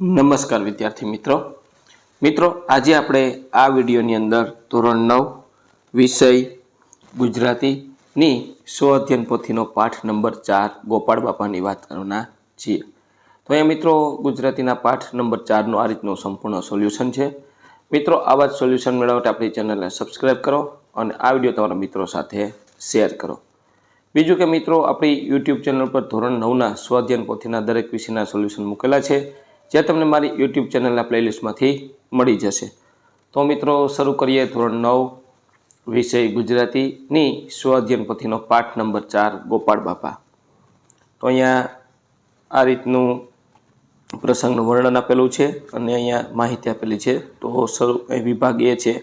નમસ્કાર વિદ્યાર્થી મિત્રો. મિત્રો, આજે આપણે આ વિડીયોની અંદર ધોરણ નવ, વિષય ગુજરાતીની સ્વ અધ્યયન પોથીનો પાઠ નંબર ચાર ગોપાળ બાપાની વાત કરવાના છીએ. તો અહીંયા મિત્રો, ગુજરાતીના પાઠ નંબર ચારનું આ રીતનું સંપૂર્ણ સોલ્યુશન છે. મિત્રો, આવા જ સોલ્યુશન મેળવવા માટે આપણી ચેનલને સબસ્ક્રાઈબ કરો અને આ વીડિયો તમારા મિત્રો સાથે શેર કરો. બીજું કે મિત્રો, આપણી યુટ્યુબ ચેનલ પર ધોરણ નવના સ્વાધ્યાયન પોથીના દરેક વિષયના સોલ્યુશન મૂકેલા છે. જે તમને મારી યુટ્યુબ ચેનલના પ્લેલિસ્ટમાંથી મળી જશે. તો મિત્રો, શરૂ કરીએ ધોરણ નવ, વિષય ગુજરાતીની સ્વાધ્યન પોથીનો પાઠ નંબર ચાર, ગોપાળ બાપા. તો અહીંયા આ રીતનું પ્રસંગનું વર્ણન આપેલું છે અને અહીંયા માહિતી આપેલી છે. તો શરૂ, એ વિભાગ એ છે.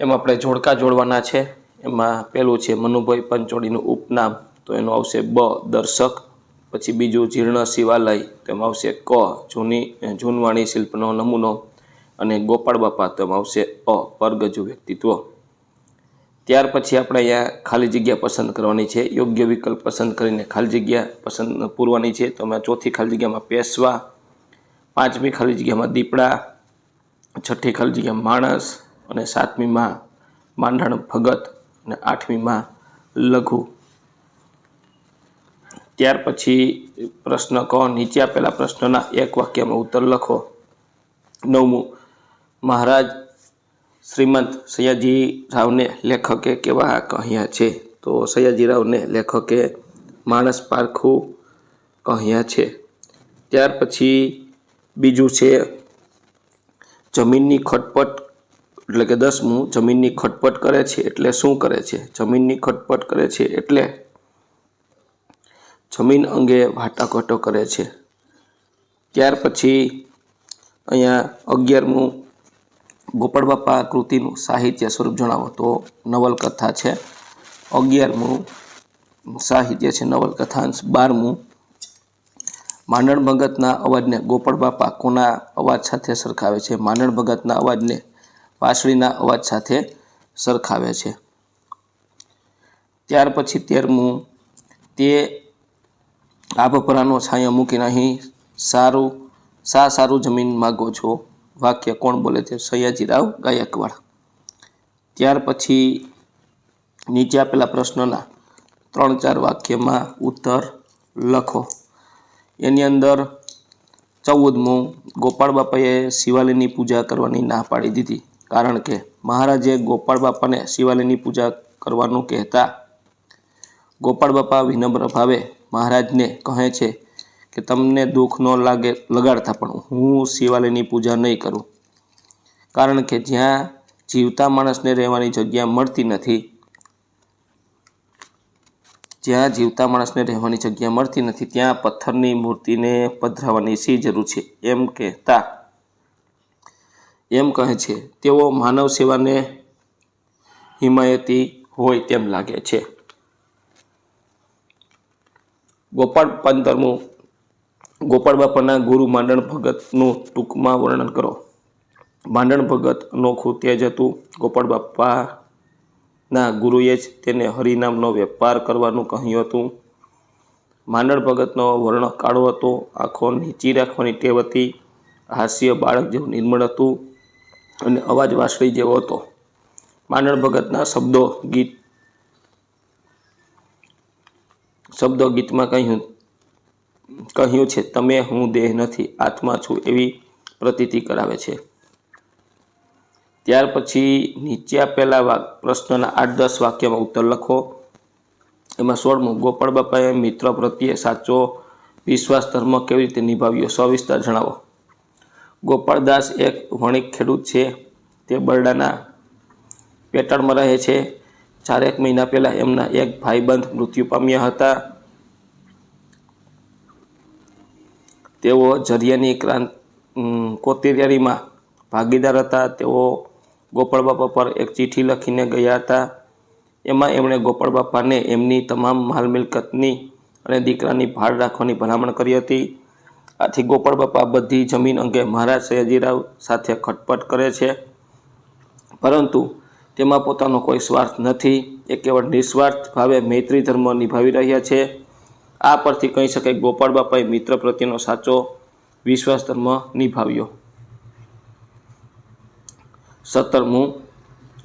એમાં આપણે જોડકા જોડવાના છે. એમાં પહેલું છે મનુભાઈ પંચોળીનું ઉપનામ. તો એનું આવશે બ દર્શક. પછી બીજું જીર્ણ શિવાલય તેમાં આવશે ક, જૂની જૂનવાણી શિલ્પનો નમૂનો અને ગોપાળ બાપા તેમાં આવશે અ, પરગજુ વ્યક્તિત્વ. ત્યાર પછી આપણે અહીંયા ખાલી જગ્યા પસંદ કરવાની છે. યોગ્ય વિકલ્પ પસંદ કરીને ખાલી જગ્યા પસંદ પૂરવાની છે. તો અમે ચોથી ખાલી જગ્યામાં પેશવા, પાંચમી ખાલી જગ્યામાં દીપડા, છઠ્ઠી ખાલી જગ્યા માણસ અને સાતમીમાં માંડણ ભગત અને આઠમીમાં લઘુ. ત્યાર પછી પ્રશ્ન કહો, નીચે આપેલા પ્રશ્નના એક વાક્યમાં ઉત્તર લખો. નવમું, મહારાજ શ્રીમંત સયાજી રાવને લેખકે કેવા કહ્યા છે? તો સયાજી રાવને લેખકે માણસ પારખું કહ્યા છે. ત્યાર પછી બીજું છે, જમીનની ખટપટ, એટલે કે દસમું, જમીનની ખટપટ કરે છે એટલે શું કરે છે? જમીનની ખટપટ કરે છે એટલે જમીન અંગે વાટાઘાટો કરે છે. ત્યાર પછી અહીંયા અગિયારમું ગોપાળ બાપા કૃતિનું સાહિત્ય સ્વરૂપ જણાવો. તો નવલકથા છે. અગિયારમું સાહિત્ય છે નવલકથાંશ બારમું માંડણ ભગતના અવાજને ગોપાળ બાપા કોના અવાજ સાથે સરખાવે છે? માંડણ ભગતના અવાજને વાંસળીના અવાજ સાથે સરખાવે છે. ત્યાર પછી તેરમું તે આભપરાનો છાંયો મૂકીને અહીં સારું, સા સારું જમીન માગો છો. વાક્ય કોણ બોલે છે? સયાજીરાવ ગાયકવાડ. ત્યાર પછી નીચે આપેલા પ્રશ્નના ત્રણ ચાર વાક્યમાં ઉત્તર લખો. એની અંદર ચૌદમું, ગોપાળ બાપાએ શિવાલયની પૂજા કરવાની ના પાડી દીધી. કારણ કે મહારાજે ગોપાળ બાપાને શિવાલયની પૂજા કરવાનું કહેતા ગોપાળ બાપા વિનમ્ર ભાવે મહારાજને કહે છે કે તમને દુઃખ ન લાગે લગાડતા પણ હું શિવાલયની પૂજા નહીં કરું. કારણ કે જ્યાં જીવતા માણસને રહેવાની જગ્યા મળતી નથી, જ્યાં જીવતા માણસને રહેવાની જગ્યા મળતી નથી, ત્યાં પથ્થરની મૂર્તિને પધરાવવાની સી જરૂર છે? એમ કહેતા, એમ કહે છે, તેઓ માનવ સેવાને હિમાયતી હોય તેમ લાગે છે. ગોપાળ પંદરમું ગોપાળ બાપાના ગુરુ માંડણ ભગતનું ટૂંકમાં વર્ણન કરો. માંડણ ભગત નોખું તેજ હતું. ગોપાળ બાપાના ગુરુએ જ તેને હરિનામનો વેપાર કરવાનું કહ્યું હતું. માંડણ ભગતનો વર્ણ કાળો હતો. આંખો નીચી રાખવાની ટેવ હતી. હાસ્ય બાળક જેવું નિર્મળ હતું અને અવાજ વાસળી જેવો હતો. માંડણ ભગતના શબ્દો, ગીત શબ્દો ગીતમાં કહ્યું કહ્યું છે, તમે હું દેહ નથી, આત્મા છું એવી પ્રતીતિ કરાવે છે. ત્યાર પછી નીચે આપેલા પ્રશ્નના આઠ દસ વાક્યમાં ઉત્તર લખો. એમાં સોળમું ગોપાળ બાપાએ મિત્ર પ્રત્યે સાચો વિશ્વાસ ધર્મ કેવી રીતે નિભાવ્યો, સવિસ્તાર જણાવો. ગોપાળદાસ એક વણિક ખેડૂત છે, તે બરડાના પેટણમાં રહે છે. ચારેક મહિના પહેલાં એમના એક ભાઈબંધ મૃત્યુ પામ્યા હતા. તેઓ જરિયાની ક્રાંત કોતેરિયારીમાં ભાગીદાર હતા. તેઓ ગોપાળ બાપા પર એક ચિઠ્ઠી લખીને ગયા હતા. એમાં એમણે ગોપાળ બાપાને એમની તમામ માલ મિલકતની અને દીકરાની ભાડ રાખવાની ભલામણ કરી હતી. આથી ગોપાળ બાપા બધી જમીન અંગે મહારાજ સયાજીરાવ સાથે ખટપટ કરે છે. પરંતુ તેમાં પોતાનો કોઈ સ્વાર્થ નથી. એ કેવળ નિસ્વાર્થ ભાવે મૈત્રી ધર્મ નિભાવી રહ્યા છે. આ પરથી કહી શકાય ગોપાળ બાપાએ મિત્ર પ્રત્યેનો સાચો વિશ્વાસ ધર્મ નિભાવ્યો. સત્તરમું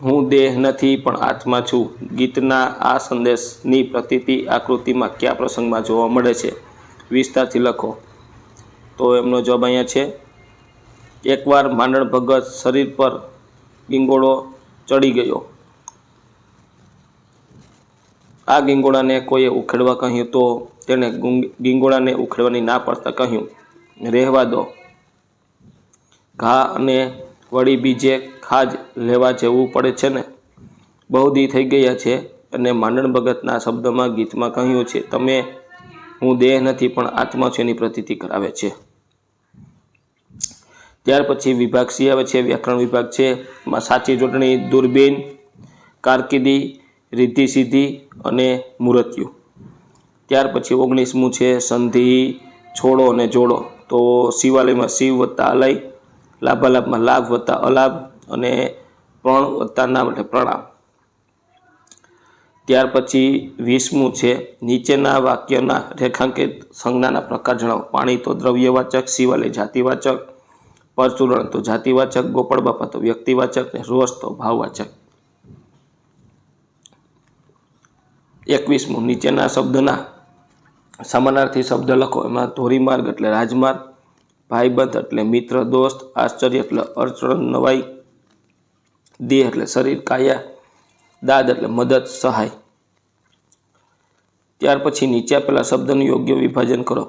હું દેહ નથી પણ આત્મા છું. ગીતના આ સંદેશની પ્રતિતિ આકૃતિમાં કયા પ્રસંગમાં જોવા મળે છે? વિસ્તારથી લખો. તો એમનો જવાબ અહીંયા છે. એકવાર માંડણ ભગત શરીર પર ગીંગોળો ચડી ગયો. આ ગીંગોળાને કોઈએ ઉખેડવા કહ્યું તો તેણે ગુંગ- ગીંગોળાને ઉખેડવાની ના પડતા કહ્યું, રહેવા દો. ઘા અને વળી બીજે ખાજ લેવા જવું પડે છે ને? બહુ દી થઈ ગયા છે. અને માંડણ ભગતના શબ્દમાં ગીતમાં કહ્યું છે, તમે, હું દેહ નથી, પણ આત્મા છે, એની પ્રતીતિ કરાવે છે. ત્યાર પછી વિભાગ સી આવે છે, વ્યાકરણ વિભાગ છે એમાં સાચી જોડણી દૂરબીન, કારકિર્દી, રીતિ સિદ્ધિ અને મૂર્ત્યુ ત્યાર પછી ઓગણીસમું છે, સંધિ, છોડો અને જોડો. તો શિવાલયમાં શિવ વત્તા અલય, લાભાલાભમાં લાભ વત્તા અલાભ અને પ્રણ વત્તા નામ એટલે પ્રણામ. ત્યાર પછી વીસમું છે, નીચેના વાક્યના રેખાંકિત સંજ્ઞાના પ્રકાર જણાવો. પાણી તો દ્રવ્યવાચક, શિવાલય જાતિવાચક પરચુરણ તો જાતિવાચક ગોપળ બાપા તો વ્યક્તિવાચક ને રોષ તો ભાવવાચક. એકવીસમું, નીચેના શબ્દના સમાનાર્થી શબ્દ લખો. એમાં ધોરીમાર્ગ એટલે રાજમાર્ગ, ભાઈબંધ એટલે મિત્ર, દોસ્ત, આશ્ચર્ય એટલે અડચણ, નવાઈ, દેહ એટલે શરીર, કાયા, દાદ એટલે મદદ, સહાય. ત્યાર પછી નીચે આપેલા શબ્દનું યોગ્ય વિભાજન કરો.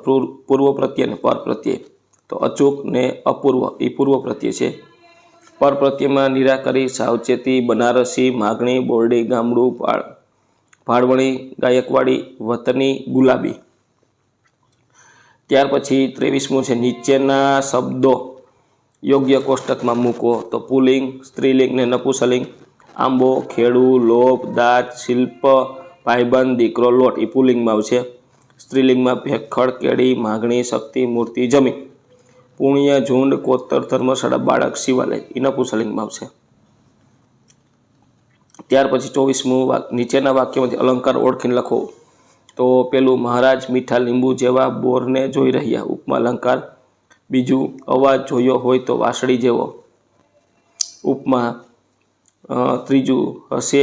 પૂર્વ પ્રત્યે અને પર પ્રત્યય. તો અચૂક ને અપૂર્વ એ પૂર્વ પ્રત્યે છે. પર પ્રત્યેમાં નિરાકરી, સાવચેતી, બનારસી, માગણી, બોરડી, ગામડું, ભાળ, ભાળવણી, ગાયકવાડી, વતની, ગુલાબી. ત્યાર પછી ત્રેવીસમું છે નીચેના શબ્દો. યોગ્ય કોષ્ટકમાં મૂકો તો પુલિંગ, સ્ત્રીલિંગ ને નપુસલિંગ, આંબો, ખેડૂ, લોભ, દાંત, શિલ્પ, ભાઈબંધ, દીકરો, લોટ એ પુલિંગમાં આવશે. સ્ત્રીલિંગમાં ભેખડ, કેડી, માગણી, શક્તિ, મૂર્તિ, જમીન. પુણ્ય, ઝુંડ, કોતર, ધર્મશાળા, બાળક, શિવાલય, એના નપુસલિંગમાં આવશે. ત્યાર પછી ચોવીસમું નીચેના વાક્યમાંથી અલંકાર ઓળખીને લખો. તો પેલું, મહારાજ મીઠા લીંબુ જેવા બોરને જોઈ રહ્યા. ઉપમા, અલંકાર. બીજું, અવાજ જોયો હોય તો વાસળી જેવો. ઉપમા ત્રીજું, હશે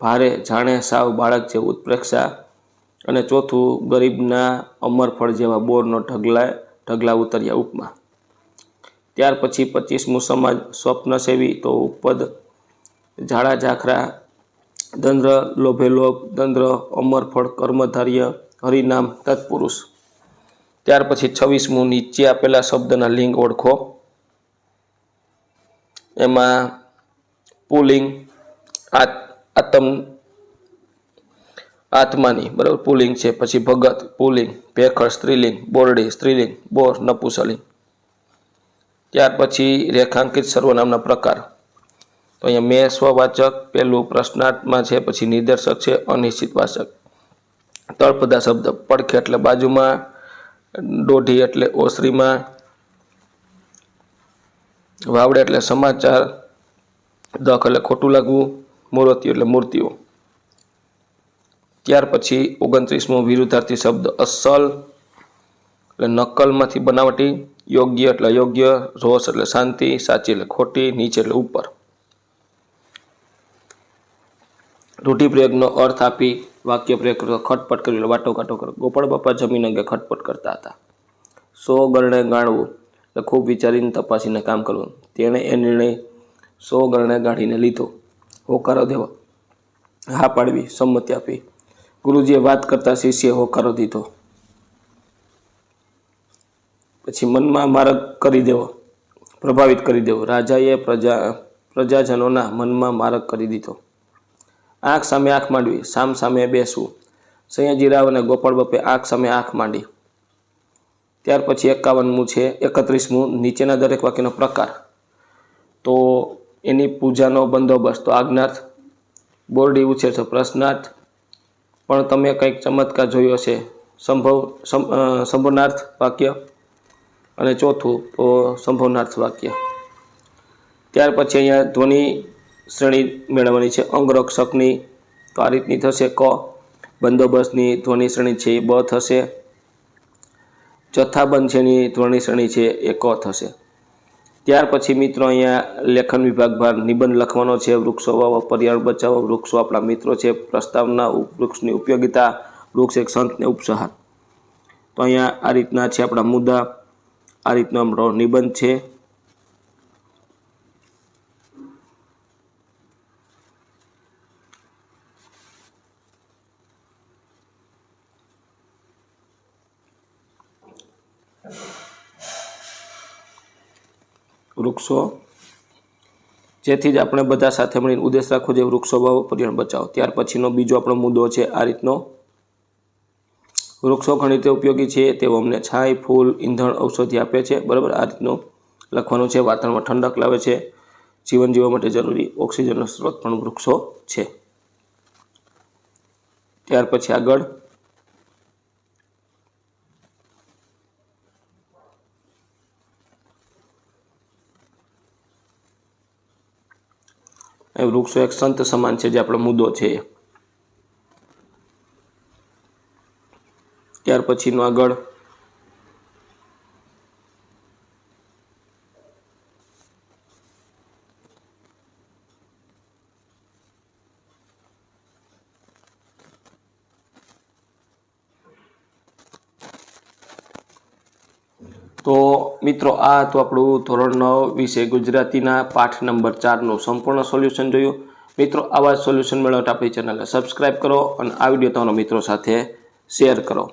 ભારે જાણે સાવ બાળક જેવું ઉત્પ્રેક્ષા અને ચોથું, ગરીબના અમરફળ જેવા બોરનો ઢગલા ઢગલા ઉતર્યા. ઉપમા. ત્યાર પછી પચીસમું સમાજ સ્વપ્ન સેવી તો ઉપદ ઝાડા ઝાખરા, દંદ્ર લોભે લોભ, દંદ્ર અમરફળ કર્મધાર્ય, હરિનામ તત્પુરુષ. ત્યાર પછી છવ્વીસમું નીચે આપેલા શબ્દના લિંગ ઓળખો. એમાં પુલિંગ, આત, આત્મ, આત્માની, બરાબર, પુલિંગ છે. પછી ભગત, પુલિંગ ભેખળ સ્ત્રીલિંગ, બોરડી, સ્ત્રીલિંગ, બોર નપુસલિંગ ત્યાર પછી રેખાંકિત સર્વનામના પ્રકાર. તો અહીંયા મેં સ્વવાચક પેલું પ્રશ્નાર્થમાં છે, પછી નિદર્શક છે, અનિશ્ચિત વાચક. તળપદા શબ્દ, પડખે એટલે બાજુમાં, દોઢી એટલે ઓસરીમાં, વાવડે એટલે સમાચાર, દખ એટલે ખોટું લાગવું, મૂર્તિઓ એટલે મૂર્તિઓ. ત્યાર પછી ઓગણત્રીસમો વિરુદ્ધાર્થી શબ્દ, અસલ એટલે નકલમાંથી બનાવટી. યોગ્ય એટલે યોગ્ય, રોષ એટલે શાંતિ, સાચી એટલે ખોટી, નીચે એટલે ઉપર. રૂઢિપ્રયોગનો અર્થ આપી વાક્ય પ્રયોગ કરતો ખટપટ કરી વાટો કાટો કરો ગોપાળ બાપા જમીન અંગે ખટપટ કરતા હતા. સો ગરણે ગાળવું એટલે ખૂબ વિચારીને તપાસીને કામ કરવું. તેણે એ નિર્ણય સો ગરણે ગાળીને લીધો. હોકારો દેવો. હા પાડવી, સંમતિ આપી. ગુરુજીએ વાત કરતા શિષ્યે હોકારો દીધો. પછી મનમાં મારક કરી દેવો, પ્રભાવિત કરી દેવો. રાજાએ પ્રજા, પ્રજાજનોના મનમાં મારક કરી દીધો. આંખ સામે આંખ માંડવી, સામ સામે બેસવું. સયાજીરાવ અને ગોપાળ બાપે આંખ સામે આંખ માંડી. ત્યાર પછી એકાવનમું છે, એકત્રીસમું, નીચેના દરેક વાક્યનો પ્રકાર. તો એની પૂજાનો બંદોબસ્ત. તો આજ્ઞાર્થ, બોરડી ઉછેર છે પ્રશ્નાર્થ. પણ તમે કંઈક ચમત્કાર જોયો છે સંભવ સંભવનાર્થ વાક્ય. અને ચોથું તો સંભવનાર્થ વાક્ય. ત્યાર પછી અહીંયા ધ્વનિ શ્રેણી મેળવવાની છે. અંગરક્ષકની તો આ રીતની થશે ક. બંદોબસ્તની ધ્વનિ શ્રેણી છે એ બ થશે. જથ્થાબંધ છે એની ધ્વનિ શ્રેણી છે એ ક થશે. ત્યાર પછી મિત્રો અહીંયા લેખન વિભાગ ભાર નિબંધ લખવાનો છે. વૃક્ષો વાવો પર્યાવરણ બચાવો વૃક્ષો આપણા મિત્રો છે. પ્રસ્તાવના, વૃક્ષની ઉપયોગિતા, વૃક્ષ એક સંતને ઉપસહાર તો અહીંયા આ રીતના છે આપણા મુદ્દા. આ રીતનો આપણો નિબંધ છે. વૃક્ષો, જેથી જ આપણે બધા સાથે મળીને ઉદ્દેશ રાખવો જોઈએ વૃક્ષો વાવો, પર્યાવરણ બચાવો. ત્યાર પછીનો બીજો આપણો મુદ્દો છે આ રીતનો વૃક્ષો ઘણી રીતે ઉપયોગી છે, તેઓ અમને છાંય, ફૂલ, ઈંધણ, ઔષધિ આપે છે. બરાબર, આ રીતનું લખવાનું છે. વાતાવરણમાં ઠંડક લાવે છે. જીવન જીવવા માટે જરૂરી ઓક્સિજનનો સ્ત્રોત પણ વૃક્ષો છે. ત્યાર પછી આગળ. વૃક્ષો એક સંત સમાન છે, જે આપણો મુદ્દો છે. ત્યાર પછીનું આગળ. તો મિત્રો, આ તો આપણું ધોરણ નવ વિશે ગુજરાતીના પાઠ નંબર ચારનું સંપૂર્ણ સોલ્યુશન જોયું. મિત્રો, આવા સોલ્યુશન મેળવવા માટે આપણી ચેનલને સબસ્ક્રાઈબ કરો અને આ વીડિયો તમારા મિત્રો સાથે શેર કરો.